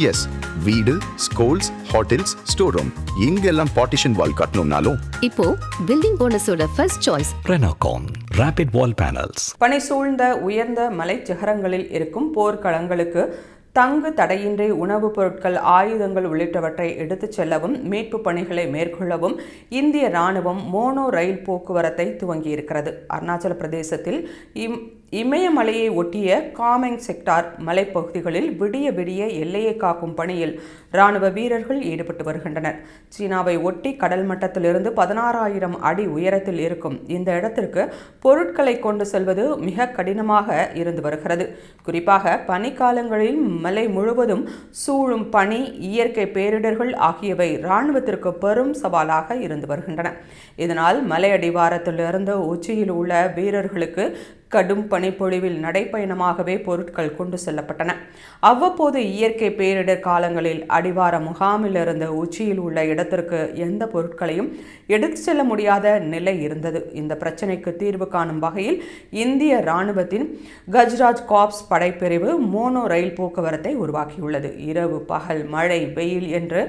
S வீடு schools hotels store room இங்கெல்லாம் partition wall கட்டணும்னாலும். இப்போ building போனஸோட first choice Renocon Rapid Wall Panels. பனி சூழ்ந்த உயர்ந்த மலைச் சிகரங்களில் இருக்கும் போர்க்களங்களுக்கு தங்கு தடையின்றி உணவுப் பொருட்கள் ஆயுதங்கள் உள்ளிட்டவற்றை எடுத்துச் செல்லவும் மீட்பு பணிகளை மேற்கொள்ளவும் இந்திய ராணுவம் மோனோ ரயில் போக்குவரத்தை துவங்கியிருக்கிறது. அருணாச்சல பிரதேசத்தில் இம் இமயமலையை ஒட்டிய காமெங் செக்டார் மலைப்பகுதிகளில் விடிய விடிய எல்லையை காக்கும் பணியில் ராணுவ வீரர்கள் ஈடுபட்டு வருகின்றனர். சீனாவை ஒட்டி கடல் மட்டத்திலிருந்து பதினாறாயிரம் அடி உயரத்தில் இருக்கும் இந்த இடத்திற்கு பொருட்களை கொண்டு செல்வது மிக கடினமாக இருந்து வருகிறது. குறிப்பாக பனிக்காலங்களில் மலை முழுவதும் சூழும் பனி இயற்கை பேரிடர்கள் ஆகியவை இராணுவத்திற்கு பெரும் சவாலாக இருந்து வருகின்றன. இதனால் மலை அடிவாரத்திலிருந்து உச்சியில் உள்ள வீரர்களுக்கு கடும் பனிப்பொழிவில் நடைப்பயணமாகவே பொருட்கள் கொண்டு செல்லப்பட்டன. அவ்வப்போது இயற்கை பேரிடர் காலங்களில் அடிவார முகாமிலிருந்து உச்சியில் உள்ள இடத்திற்கு எந்த பொருட்களையும் எடுத்து செல்ல முடியாத நிலை இருந்தது. இந்த பிரச்சினைக்கு தீர்வு காணும் வகையில் இந்திய இராணுவத்தின் கஜ்ராஜ் காப்ஸ் படைப்பிரிவு மோனோ ரயில் போக்குவரத்தை உருவாக்கியுள்ளது. இரவு பகல் மழை வெயில் என்று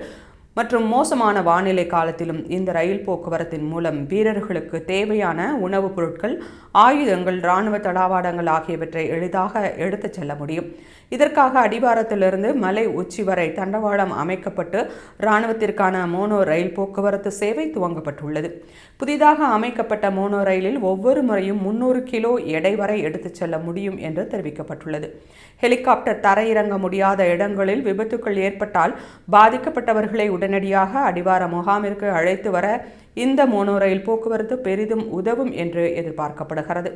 மற்றும் மோசமான வானிலை காலத்திலும் இந்த ரயில் போக்குவரத்தின் மூலம் வீரர்களுக்கு தேவையான உணவுப் பொருட்கள் ஆயுதங்கள் இராணுவ தளவாடங்கள் ஆகியவற்றை எளிதாக எடுத்துச் செல்ல முடியும். இதற்காக அடிவாரத்திலிருந்து மலை உச்சி வரை தண்டவாளம் அமைக்கப்பட்டு இராணுவத்திற்கான மோனோ ரயில் போக்குவரத்து சேவை துவங்கப்பட்டுள்ளது. புதிதாக அமைக்கப்பட்ட மோனோ ரயிலில் ஒவ்வொரு முறையும் முன்னூறு கிலோ எடை வரை எடுத்துச் செல்ல முடியும் என்று தெரிவிக்கப்பட்டுள்ளது. ஹெலிகாப்டர் தரையிறங்க முடியாத இடங்களில் விபத்துக்கள் ஏற்பட்டால் பாதிக்கப்பட்டவர்களை உடனடியாக அடிவார முகாமிற்கு அழைத்து வர இந்த மோனோ ரயில் போக்குவரத்து பெரிதும் உதவும் என்று எதிர்பார்க்கப்படுகிறது.